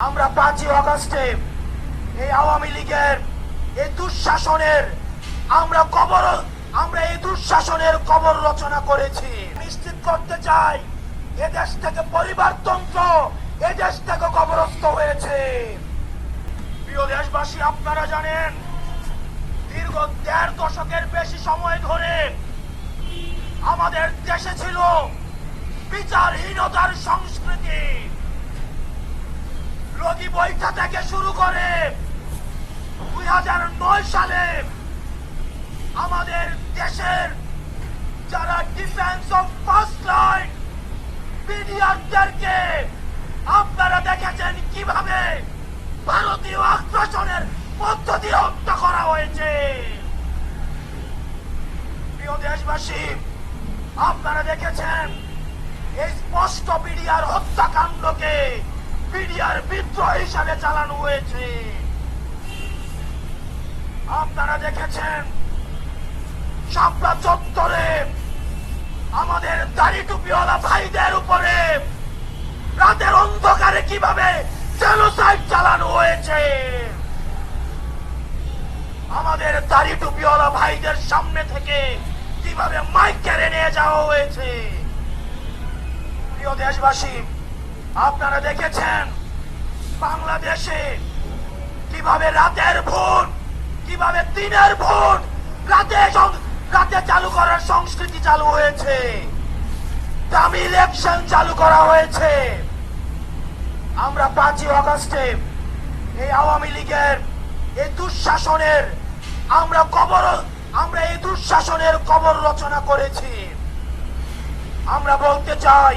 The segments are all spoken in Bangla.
আমরা পাঁচই অগস্টে এই আওয়ামী লীগের এই দুঃশাসনের আমরা কবর, আমরা এই দুঃশাসনের কবর রচনা করেছি। নিশ্চিত করতে চাই, এদেশ থেকে পরিবারতন্ত্র এ দেশ থেকে কবরস্থ হয়েছে। প্রিয় দেশবাসী, আপনারা জানেন, দীর্ঘ দেড় দশকের বেশি সময় ধরে আমাদের দেশে ছিল বিচারহীনতার সংস্কৃতি। রোগী বৈঠা থেকে শুরু করে দুই হাজার নয় সালে আমাদের দেশের যারা ডিফেন্স অফ ফার্স্ট লাইন বিডিআরদেরকে আপনারা দেখেছেন কীভাবে ভারতীয় আগ্রাসনের পদ্ধতি হত্যা করা হয়েছে। প্রিয় দেশবাসী, আপনারা দেখেছেন এই স্পষ্ট বিডিআর হত্যাকাণ্ডকে বিডিআর বিদ্রোহ হিসাবে চালানো হয়েছে। আপনারা দেখেছেন, শাপলা চত্বরে আমাদের দাড়ি টুপিওয়ালা ভাইদের উপরে রাতের অন্ধকারে কীভাবে জেনোসাইড চালানো হয়েছে? আমাদের দাড়ি টুপিওয়ালা ভাইদের সামনে থেকে কীভাবে মাইক কেড়ে নিয়ে যাওয়া হয়েছে? প্রিয় দেশবাসী আপনারা দেখেছেন বাংলাদেশে কীভাবে রাতের ভোট কীভাবে দিনের ভোট রাতে রাতে চালু করার সংস্কৃতি চালু হয়েছে। দামি ইলেকশন চালু করা হয়েছে। আমরা পাঁচই অগস্টে এই আওয়ামী লীগের এই দুঃশাসনের আমরা কবর, আমরা এই দুঃশাসনের কবর রচনা করেছি। আমরা বলতে চাই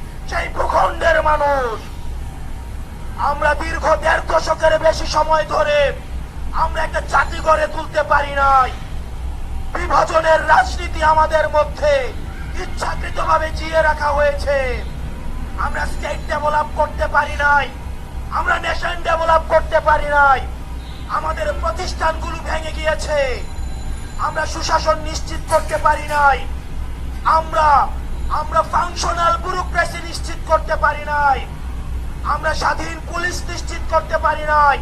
সেই ভূখণ্ডের মানুষ। আমরা দীর্ঘ দেড় দশকের বেশি সময় ধরে আমরা একটা জাতি গড়ে তুলতে পারি নাই। বিভাজনের রাজনীতি আমাদের মধ্যে ইচ্ছাকৃতভাবে জিয়ে রাখা হয়েছে। আমরা স্টেট ডেভেলপ করতে পারি নাই। আমরা নেশন ডেভেলপ করতে পারি নাই। আমাদের প্রতিষ্ঠানগুলো ভেঙে গিয়েছে। আমরা সুশাসন নিশ্চিত করতে পারি নাই। আমরা আমরা ফাংশনাল ব্যুরোক্রেসি নিশ্চিত করতে পারি নাই। আমরা স্বাধীন পুলিশ নিশ্চিত করতে পারি নাই।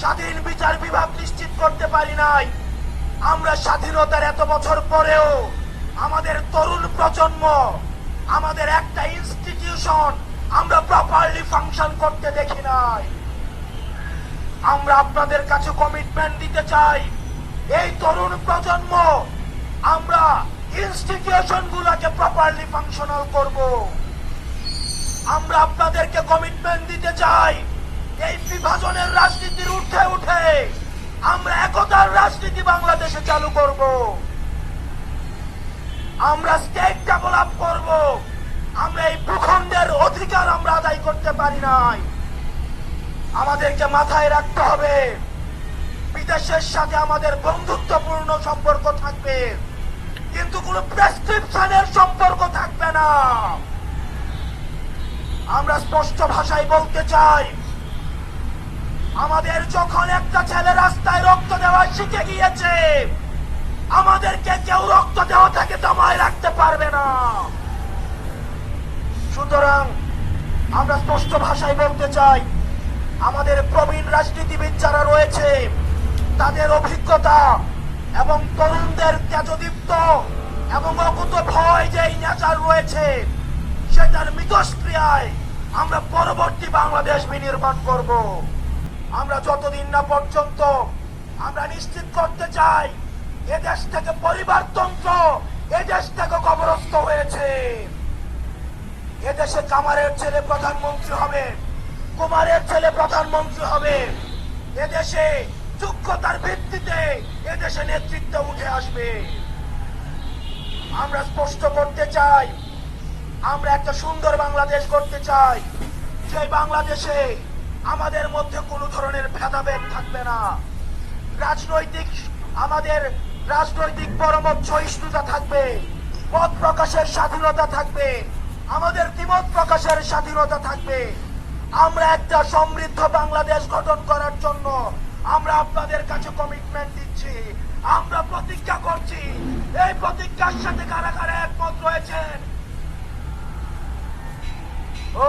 স্বাধীন বিচার বিভাগ নিশ্চিত করতে পারি নাই। আমরা স্বাধীনতার এত বছর পরেও আমাদের তরুণ প্রজন্ম, আমাদের একটা ইনস্টিটিউশন আমরা প্রপারলি ফাংশন করতে দেখি নাই। আমরা আপনাদের কাছে কমিটমেন্ট দিতে চাই। এই তরুণ প্রজন্ম, আমরা ইনস্টিটিউশন গুলাকে প্রপারলি ফাংশনাল করব। আমরা আপনাদেরকে কমিটমেন্ট দিতে চাই। এই বিভাজনের রাজনীতির উঠে উঠে আমরা একতার রাজনীতি বাংলাদেশে চালু করব। আমরা স্টেট ডেভেলপ করব। আমরা এই ভূখণ্ডের অধিকার আমরা আদায় করতে পারি নাই। আমাদেরকে মাথায় রাখতে হবে। বিদেশের সাথে আমাদের বন্ধুত্বপূর্ণ সম্পর্ক থাকবে। কিন্তু কোনো প্রেসক্রিপশনের সম্পর্ক থাকবে না। আমরা স্পষ্ট ভাষায় বলতে চাই, আমাদের যখন একটা ছেলে রাস্তায় রক্ত দেওয়া শিখে গিয়েছে, আমাদেরকে কেউ রক্ত দেওয়া থেকে দমায় রাখতে পারবে না। সুতরাং আমরা স্পষ্ট ভাষায় বলতে চাই, আমাদের প্রবীণ রাজনীতিবিদ যারা রয়েছে, তাদের অভিজ্ঞতা এবং তরুণদের তেজদীপ্ত এবং অকুত ভয় যে নেচার রয়েছে, সেটার মিতস্ক্রিয়ায় আমরা পরবর্তী বাংলাদেশ বিনির্মাণ করব। আমরা যতদিন না পর্যন্ত আমরা নিশ্চিত করতে চাই, এ দেশ থেকে পরিবারতন্ত্র এ দেশ থেকে কবরস্থ হয়েছে। এদেশে কামারের ছেলে প্রধানমন্ত্রী হবে, কুমারের ছেলে প্রধানমন্ত্রী হবে। এদেশে যোগ্যতার ভিত্তিতে এদেশে নেতৃত্ব উঠে আসবে। আমরা স্পষ্ট করতে চাই, আমরা একটা সুন্দর বাংলাদেশ করতে চাই, যে বাংলাদেশে আমাদের মধ্যে কোনো ধরনের ভেদাভেদ থাকবে না। রাজনৈতিক, আমাদের রাজনৈতিক পরমত সহিষ্ণুতা থাকবে, মত প্রকাশের স্বাধীনতা থাকবে, আমাদের দ্বিমত প্রকাশের স্বাধীনতা থাকবে। আমরা একটা সমৃদ্ধ বাংলাদেশ গঠন করার জন্য আমরা আপনাদের কাছে কমিটমেন্ট দিচ্ছি। আমরা প্রতিজ্ঞা করছি। এই প্রতিজ্ঞার সাথে কারা কারা একমত রয়েছেন ও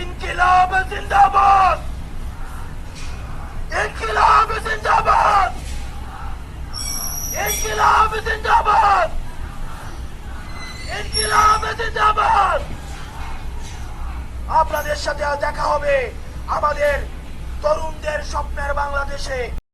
ইনকিলাব জিন্দাবাদ! ইনকিলাব জিন্দাবাদ! ইনকিলাব জিন্দাবাদ! ইনকিলাব জিন্দাবাদ! আপনাদের সাথে দেখা হবে আমাদের বাংলাদেশে